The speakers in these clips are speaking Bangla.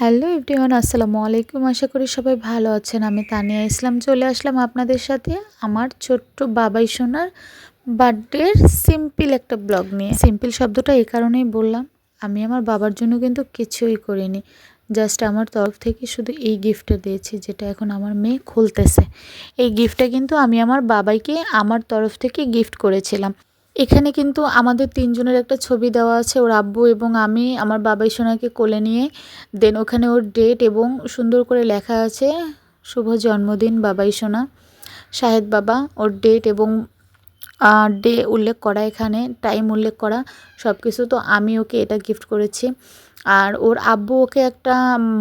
হ্যালো এভরিওয়ান, আসসালামু আলাইকুম। আশা করি সবাই ভালো আছেন। আমি তানিয়া ইসলাম চলে আসলাম আপনাদের সাথে আমার ছোট্ট বাবাই সোনার বার্থডের সিম্পল একটা ব্লগ নিয়ে। সিম্পল শব্দটা এই কারণেই বললাম, আমি আমার বাবার জন্য কিন্তু কিছুই করিনি। জাস্ট আমার তরফ থেকে শুধু এই গিফটটা দিয়েছি, যেটা এখন আমার মেয়ে খুলতেছে। এই গিফটটা কিন্তু আমি আমার বাবাইকে আমার তরফ থেকে গিফট করেছিলাম। এখানে কিন্তু আমাদের তিনজনের একটা ছবি দেওয়া আছে, ওর আব্বু এবং আমি, আমার বাবাই সোনাকে কোলে নিয়ে। দেন ওখানে ওর ডেট এবং সুন্দর করে লেখা আছে, শুভ জন্মদিন বাবাই সোনা শাহেদ বাবা, ওর ডেট এবং ডে উল্লেখ করা এখানে টাইম উল্লেখ করা সব কিছু তো আমি ওকে এটা গিফট করেছি। আর ওর আব্বু ওকে একটা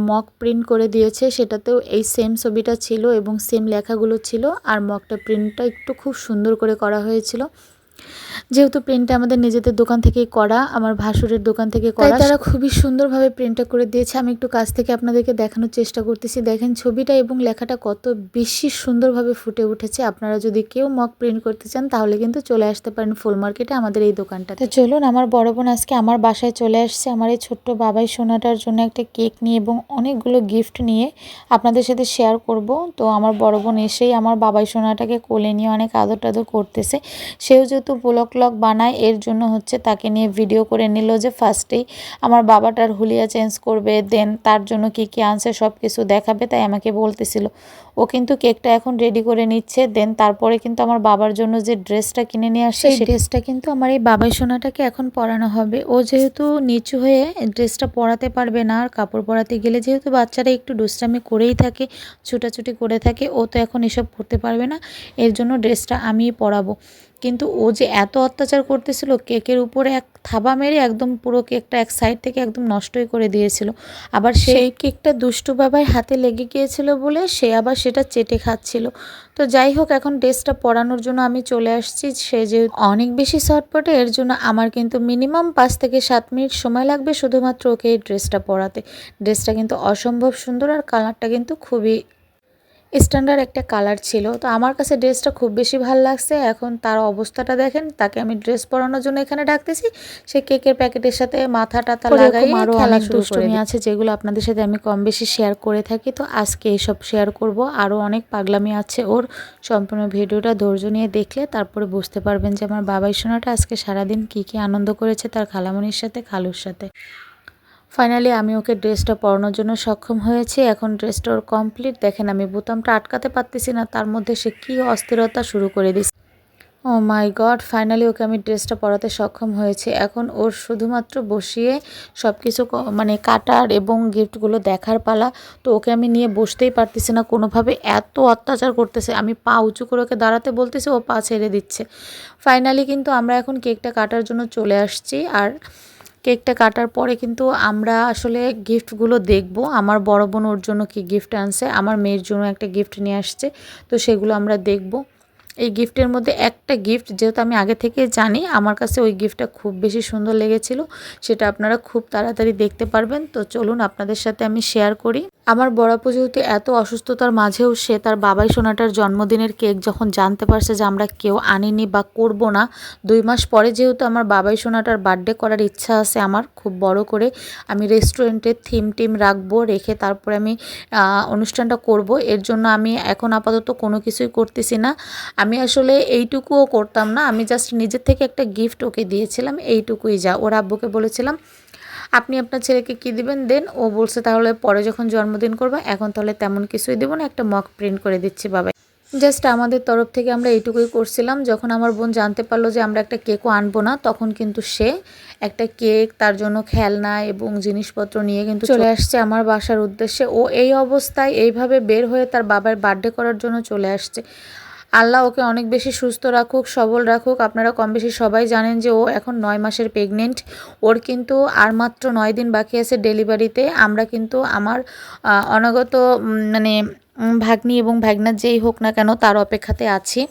মক প্রিন্ট করে দিয়েছে, সেটাতেও এই সেম ছবিটা ছিল এবং সেম লেখাগুলো ছিল। আর মকটা প্রিন্টটা একটু খুব সুন্দর করে করা হয়েছিল। যেহেতু প্রিন্টটা আমাদের নিজেদের দোকান থেকেই করা আমার ভাসুরের দোকান থেকে করা। তারা খুবই সুন্দরভাবে প্রিন্টটা করে দিয়েছে। আমি একটু কাছ থেকে আপনাদেরকে দেখানোর চেষ্টা করতেছি। দেখেন ছবিটা এবং লেখাটা কত বেশি সুন্দরভাবে ফুটে উঠেছে। আপনারা যদি কেউ মক প্রিন্ট করতে চান তাহলে কিন্তু চলে আসতে পারেন ফুল মার্কেটে আমাদের এই দোকানটাতে। চলুন আমার বড় বোন আজকে আমার বাসায় চলে আসছে। আমার এই ছোট্ট বাবাই সোনাটার জন্য একটা কেক নিয়ে এবং অনেকগুলো গিফট নিয়ে আপনাদের সাথে শেয়ার করব। তো আমার বড় বোন এসেই আমার বাবাই সোনাটাকে কোলে নিয়ে অনেক আদর টাদর করতেছে। সেও যেহেতু ব্লগ ব্লগ বানায় এর জন্য হচ্ছে তাকে নিয়ে ভিডিও করে নিল যে ফার্স্টেই আমার বাবাটার হুলিয়া চেঞ্জ করবে দেন তার জন্য কি কি আনছে সব কিছু দেখাবে তাই আমাকে বলতেছিল। ও কিন্তু কেকটা এখন রেডি করে নিচ্ছে দেন তারপরে কিন্তু আমার বাবার জন্য যে ড্রেসটা কিনে নিয়ে আসছে সেই ড্রেসটা কিন্তু আমার এই বাবাই সোনাটাকে এখন পরানো হবে। ও যেহেতু নিচু হয়ে ড্রেসটা পরাতে পারবে না আর কাপড় পরাতে গেলে যেহেতু বাচ্চারা একটু দুষ্টামি করেই থাকে ছুটাছুটি করে থাকে ও তো এখন এসব করতে পারবে না এর জন্য ড্রেসটা আমিই পরাবো। কিন্তু ও যে এত অত্যাচার করতেছিল, কেকের উপরে এক থাবা মেরে একদম পুরো কেকটা এক সাইড থেকে একদম নষ্টই করে দিয়েছিল। আবার সেই কেকটা দুষ্টু বাবার হাতে লেগে গিয়েছিল বলে সে আবার সেটা চেটে খাচ্ছিল। তো যাই হোক, এখন ড্রেসটা পরানোর জন্য আমি চলে আসছি। সে যে অনেক বেশি শর্টপটে এর জন্য আমার কিন্তু মিনিমাম পাঁচ থেকে সাত মিনিট সময় লাগবে শুধুমাত্র ওকে এই ড্রেসটা পরাতে। ড্রেসটা কিন্তু অসম্ভব সুন্দর আর কালারটা কিন্তু খুবই স্ট্যান্ডার্ড একটা কালার ছিল। তো আমার কাছে ড্রেসটা খুব বেশি ভালো লাগছে। এখন তার অবস্থাটা দেখেন তাকে আমি ড্রেস পরানোর জন্য এখানে ডাকতেছি। সে কেকের প্যাকেটের সাথে মাথা টাতা লাগাই আরও অনেক দুষ্টমি আছে যেগুলো আপনাদের সাথে আমি কম বেশি শেয়ার করে থাকি। তো আজকে এসব শেয়ার করব। আরও অনেক পাগলামি আছে ওর। সম্পূর্ণ ভিডিওটা ধৈর্য নিয়ে দেখলে তারপরে বুঝতে পারবেন যে আমার বাবাই সোনাটা আজকে সারাদিন কি কি আনন্দ করেছে তার খালামনির সাথে খালুর সাথে। ফাইনালি আমি ওকে ড্রেসটা পরানোর জন্য সক্ষম হয়েছি। এখন ড্রেসটা ওর কমপ্লিট দেখেন, আমি বোতামটা আটকাতে পারতেছি না। তার মধ্যে সে কী অস্থিরতা শুরু করে দিচ্ছে ও মাই গড ফাইনালি ওকে আমি ড্রেসটা পরাতে সক্ষম হয়েছে। এখন ওর শুধুমাত্র বসিয়ে সব কিছু মানে কাটার এবং গিফটগুলো দেখার পালা। তো ওকে আমি নিয়ে বসতেই পারতেছি না। কোনোভাবে এত অত্যাচার করতেছে। আমি পা উঁচু করে ওকে দাঁড়াতে বলতেছি, ও পা ছেড়ে দিচ্ছে। ফাইনালি কিন্তু আমরা এখন কেকটা কাটার জন্য চলে আসছি। আর কেকটা কাটার পরে কিন্তু আমরা আসলে গিফটগুলো দেখব। আমার বড় বোন ওর জন্য কি গিফট আনছে, আমার মেয়ের জন্য একটা গিফট নিয়ে আসছে, তো সেগুলো আমরা দেখব। এই গিফটের মধ্যে একটা গিফট যেহেতু আমি আগে থেকে জানি, আমার কাছে ওই গিফটটা খুব বেশি সুন্দর লেগেছিল, সেটা আপনারা খুব তাড়াতাড়ি দেখতে পারবেন। তো চলুন আপনাদের সাথে আমি শেয়ার করি। আমার বড়াপু যেহেতু এত অসুস্থতার মাঝেও সে তার বাবাই সোনাটার জন্মদিনের কেক যখন জানতে পারছে যে আমরা কেউ আনিনি বা করব না, দুই মাস পরে যেহেতু আমার বাবাই সোনাটার বার্থডে করার ইচ্ছা আছে আমার, খুব বড় করে আমি রেস্টুরেন্টের থিম টিম রাখব, রেখে তারপরে আমি অনুষ্ঠানটা করব। এর জন্য আমি এখন আপাতত কোনো কিছুই করতেছি না। আমি আসলে এইটুকুও করতাম না। আমি জাস্ট নিজের থেকে একটা গিফট ওকে দিয়েছিলাম এইটুকুই যা। ওর আব্বুকে বলেছিলাম আপনি আপনার ছেলেকে কি দিবেন? দেন। ও বলছে তাহলে পরে যখন জন্মদিন করব এখন তাহলে তেমন কিছুই দেবো না একটা মক প্রিন্ট করে দিচ্ছি বাবা জাস্ট আমাদের তরফ থেকে আমরা এইটুকুই করছিলাম। যখন আমার বোন জানতে পারল যে আমরা একটা কেকও আনব না তখন কিন্তু সে একটা কেক তার জন্য খেলনা এবং জিনিসপত্র নিয়ে কিন্তু চলে আসছে আমার বাসার উদ্দেশ্যে। ও এই অবস্থায় এইভাবে বের হয়ে তার বাবার বার্থডে করার জন্য চলে আসছে। আল্লাহ ওকে অনেক বেশি সুস্থ রাখুক, সবল রাখুক। আপনারা কম বেশি সবাই জানেন যে ও এখন নয় মাসের প্রেগনেন্ট ওর কিন্তু আর মাত্র নয় দিন বাকি আছে ডেলিভারিতে আমরা কিন্তু আমার অনাগত মানে ভাগ্নি এবং ভাগ্নার যেই হোক না কেন তার অপেক্ষাতে আছি।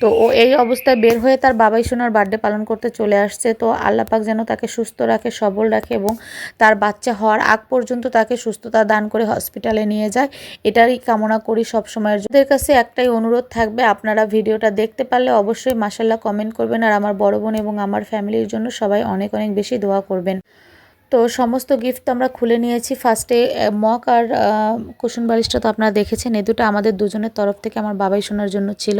তো ও এই অবস্থায় বের হয়ে তার বাবাই সোনার বার্থডে পালন করতে চলে আসছে। তো আল্লাপাক যেন তাকে সুস্থ রাখে, সবল রাখে এবং তার বাচ্চা হওয়ার আগ পর্যন্ত তাকে সুস্থতা দান করে হসপিটালে নিয়ে যায়। এটারই কামনা করি সব সময়ের ওদের কাছে একটাই অনুরোধ থাকবে, আপনারা ভিডিওটা দেখতে পারলে অবশ্যই মাসাল্লাহ কমেন্ট করবেন। আর আমার বড় বোন এবং আমার ফ্যামিলির জন্য সবাই অনেক অনেক বেশি দোয়া করবেন। তো সমস্ত গিফট আমরা খুলে নিয়েছি ফার্স্টে মক আর কুশন বালিশটা তো আপনারা দেখেছেন। এই দুটো আমাদের দুজনের তরফ থেকে আমার বাবাই শোনার জন্য ছিল।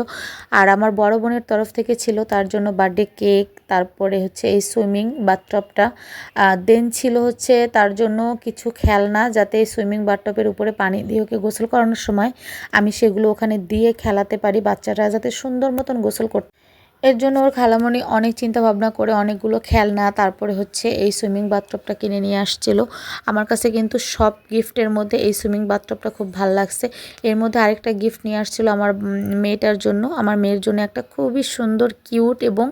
আর আমার বড় বোনের তরফ থেকে ছিল, তার জন্য বার্থডে কেক তারপরে হচ্ছে এই সুইমিং বাথটপটা দেন ছিল হচ্ছে তার জন্য কিছু খেলনা, যাতে এই সুইমিং বাথটপের উপরে পানি দিয়ে ওকে গোসল করানোর সময় আমি সেগুলো ওখানে দিয়ে খেলাতে পারি, বাচ্চারা যাতে সুন্দর মতন গোসল করতে এর জন্য ওর খালামণি অনেক চিন্তা ভাবনা করে অনেকগুলো খেলনা, তারপরে হচ্ছে এই সুইমিং বাথটবটা কিনে নিয়ে আসছিল। আমার কাছে কিন্তু সব গিফটের মধ্যে এই সুইমিং বাথটবটা খুব ভালো লাগছে। এর মধ্যে আরেকটা গিফট নিয়ে আসছিল আমার মেয়েটার জন্য। আমার মেয়ের জন্য একটা খুবই সুন্দর, কিউট এবং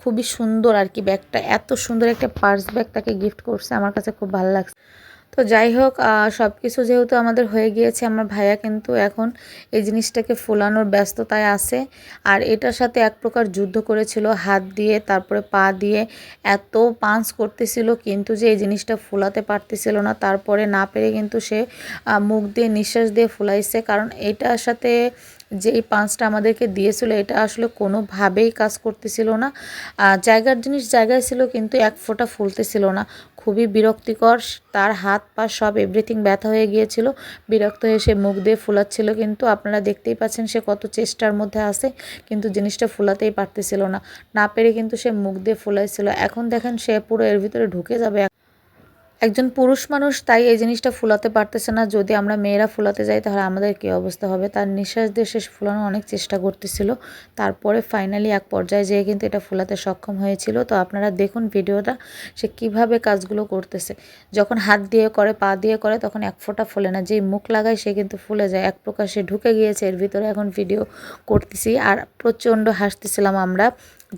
খুবই সুন্দর আর কি ব্যাগটা। এত সুন্দর একটা পার্স ব্যাগ তাকে গিফট করছে, আমার কাছে খুব ভালো লাগছে। তো যাই হোক সব কিছু যেহেতু আমাদের হয়ে গিয়েছে, আমার ভাইয়া কিন্তু এখন এই জিনিসটাকে ফোলানোর ব্যস্ততায় আছে। আর এটার সাথে এক প্রকার যুদ্ধ করেছিল, হাত দিয়ে, তারপরে পা দিয়ে, এত পাঞ্চ করতেছিল কিন্তু যে এই জিনিসটা ফোলাতে পারতেছিল না। তারপরে না পেরে কিন্তু সে মুখ দিয়ে নিঃশ্বাস দিয়ে ফুলাইছে। কারণ এটার সাথে যে এই পাঁচটা আমাদেরকে দিয়েছিল, এটা আসলে কোনোভাবেই কাজ করতেছিল না। জায়গার জিনিস জায়গায় ছিল, কিন্তু এক ফোঁটা ফুলতেছিল না। খুবই বিরক্তিকর, তার হাত পা সব এভরিথিং ব্যথা হয়ে গিয়েছিল। বিরক্ত হয়ে সে মুখ দিয়ে ফুলাচ্ছিল, কিন্তু আপনারা দেখতেই পাচ্ছেন সে কত চেষ্টার মধ্যে আছে, কিন্তু জিনিসটা ফুলাতেই পারতেছিল না। না পেরে কিন্তু সে মুখ দিয়ে ফুলাইছিল। এখন দেখেন সে পুরো এর ভিতরে ঢুকে যাবে। একজন পুরুষ মানুষ তাই এই জিনিসটা ফুলাতে পারতেছে না। যদি আমরা মেয়েরা ফুলাতে যাই, তাহলে আমাদের কী অবস্থা হবে? তার নিঃশ্বাস দিয়ে শেষ ফুলানোর অনেক চেষ্টা করতেছিল। তারপরে ফাইনালি এক পর্যায়ে যেয়ে কিন্তু এটা ফুলাতে সক্ষম হয়েছিল। তো আপনারা দেখুন ভিডিওটা, সে কীভাবে কাজগুলো করতেছে। যখন হাত দিয়ে করে, পা দিয়ে করে, তখন এক ফোঁটা ফুলে না। যেই মুখ লাগায়, সে কিন্তু ফুলে যায়। এক প্রকার সে ঢুকে গিয়েছে। এর ভিতরে এখন ভিডিও করতেছি। আর প্রচণ্ড হাসতেছিলাম আমরা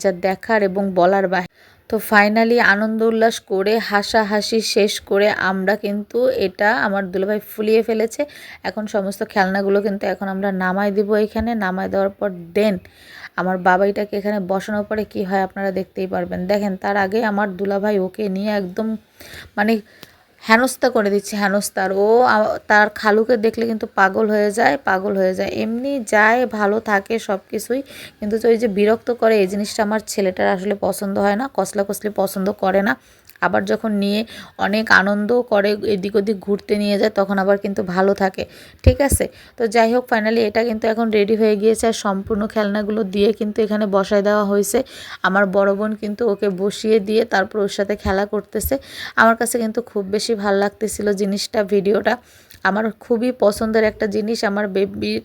যা দেখার এবং বলার বাইরে তো ফাইনালি আনন্দ উল্লাস করে, হাসাহাসি শেষ করে আমরা কিন্তু এটা আমার দুলাভাই ফুলিয়ে ফেলেছে। এখন সমস্ত খেলনাগুলো কিন্তু এখন আমরা নামাই দেবো এখানে। নামাই দেওয়ার পর দেন আমার বাবাইটাকে এখানে বসানোর পরে কি হয় আপনারা দেখতেই পারবেন। দেখেন তার আগে আমার দুলাভাই ওকে নিয়ে একদম মানে হেনস্থা করে দিচ্ছে হেনস্তার ও তার খালুকে দেখলে কিন্তু পাগল হয়ে যায়, পাগল হয়ে যায়। এমনি যায়, ভালো থাকে সব কিছুই কিন্তু ওই যে বিরক্ত করে, এই জিনিসটা আমার ছেলেটার আসলে পছন্দ হয় না কসলা কসলি পছন্দ করে না। আবার যখন নিয়ে অনেক আনন্দ করে এদিক ওদিক ঘুরতে নিয়ে যায়, তখন আবার কিন্তু ভালো থাকে। ঠিক আছে? তো যাই হোক ফাইনালি এটা কিন্তু এখন রেডি হয়ে গিয়েছে আর সম্পূর্ণ খেলনাগুলো দিয়ে কিন্তু এখানে বসায় দেওয়া হয়েছে। আমার বড় বোন কিন্তু ওকে বসিয়ে দিয়ে তারপর ওর সাথে খেলা করতেছে। আমার কাছে কিন্তু খুব বেশি ভালো লাগতেছিল জিনিসটা, ভিডিওটা। আমার খুবই পছন্দের একটা জিনিস আমার বেবির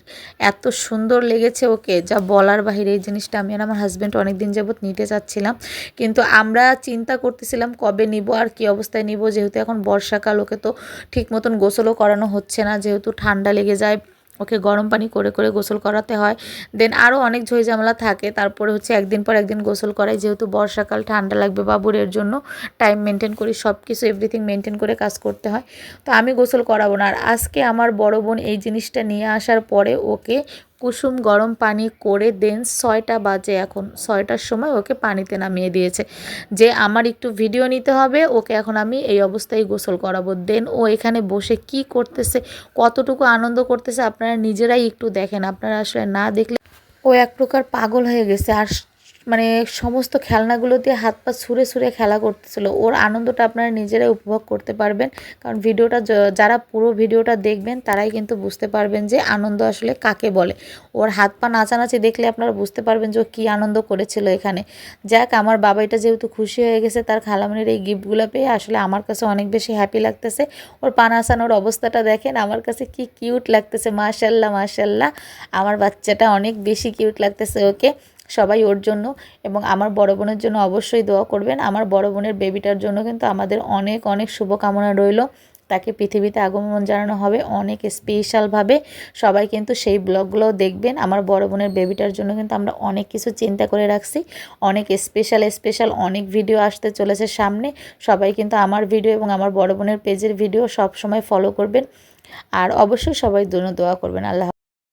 এত সুন্দর লেগেছে ওকে, যা বলার বাহিরে এই জিনিসটা আমি আর আমার হাজব্যান্ড অনেক দিন যাবৎ নিতে চাচ্ছিলাম। কিন্তু আমরা চিন্তা করতেছিলাম কবে নিব আর কি অবস্থায় নিব, যেহেতু এখন বর্ষাকাল, ওকে তো ঠিক মতন গোসলও করানো হচ্ছে না, যেহেতু ঠান্ডা লেগে যায়। ওকে গরম পানি করে করে গোসল করাতে হয়। দেন আরও অনেক ঝামেলা থাকে। তারপরে হচ্ছে একদিন পর একদিন গোসল করাই। যেহেতু বর্ষাকাল, ঠান্ডা লাগবে বাবুর এর জন্য টাইম মেনটেন করি সব কিছু এভরিথিং মেনটেন করে কাজ করতে হয়। তো আমি গোসল করাবো না। আর আজকে আমার বড় বোন এই জিনিসটা নিয়ে আসার পরে ওকে কুসুম গরম পানি করে দেন, ছয়টা বাজে এখন, ছয়টার সময় ওকে পানিতে নামিয়ে দিয়েছে। যে আমার একটু ভিডিও নিতে হবে, ওকে এখন আমি এই অবস্থায় গোসল করাবো। দেন ও এখানে বসে কি করতেছে, কতটুকু আনন্দ করতেছে, আপনারা নিজেরাই একটু দেখেন। আপনারা আসলে না দেখলে ও এক প্রকার পাগল হয়ে গেছে। আর মানে সমস্ত খেলনাগুলো দিয়ে হাত পা ছুঁড়ে ছুঁড়ে খেলা করতেছিল। ওর আনন্দটা আপনারা নিজেরাই উপভোগ করতে পারবেন। কারণ ভিডিওটা যারা পুরো ভিডিওটা দেখবেন, তারাই কিন্তু বুঝতে পারবেন যে আনন্দ আসলে কাকে বলে। ওর হাত পা নাচানাচি দেখলে আপনারা বুঝতে পারবেন যে ও কী আনন্দ করেছিল এখানে। যাক, আমার বাবাইটা যেহেতু খুশি হয়ে গেছে, তার খালামনির এই গিফটগুলো পেয়ে আসলে আমার কাছে অনেক বেশি হ্যাপি লাগতেছে। ওর পা নাচানোর অবস্থাটা দেখেন, আমার কাছে কি কিউট লাগতেছে মাশাল্লাহ মাশাল্লাহ আমার বাচ্চাটা অনেক বেশি কিউট লাগতেছে ওকে। সবাই ওর জন্য এবং আমার বড় বোনের জন্য অবশ্যই দোয়া করবেন। আমার বড় বোনের বেবিটার জন্য কিন্তু আমাদের অনেক অনেক শুভকামনা রইল। তাকে পৃথিবীতে আগমন জানানো হবে অনেক স্পেশালভাবে সবাই কিন্তু সেই ব্লগগুলোও দেখবেন। আমার বড় বোনের বেবিটার জন্য কিন্তু আমরা অনেক কিছু চিন্তা করে রাখছি। অনেক স্পেশাল স্পেশাল অনেক ভিডিও আসতে চলেছে সামনে। সবাই কিন্তু আমার ভিডিও এবং আমার বড় বোনের পেজের ভিডিও সব সময় ফলো করবেন। আর অবশ্যই সবাই দোনো দোয়া করবেন। আল্লাহ